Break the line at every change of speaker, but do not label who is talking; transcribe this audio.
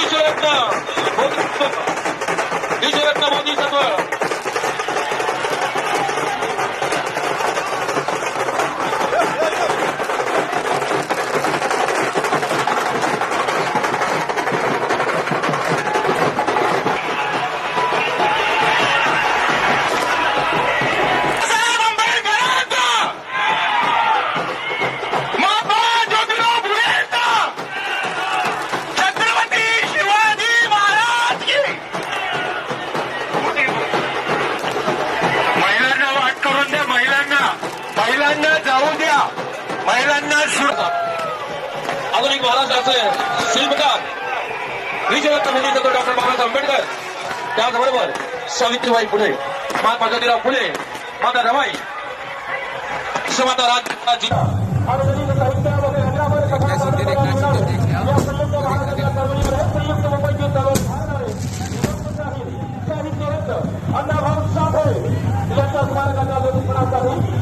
બીજો એક બીજો એક મોદી સાહેબ महिलांना जाऊ द्या महिलांना आधुनिक महाराष्ट्राचे शिल्पकार विजयरत्न मोदी डॉक्टर बाबासाहेब आंबेडकर त्याचबरोबर सावित्रीबाई फुले महात्मा ज्योतिराव फुले माता रमाई शिवमाता राज अण्णाभाऊ साठे यांच्या स्मारकाच्या लोकांसाठी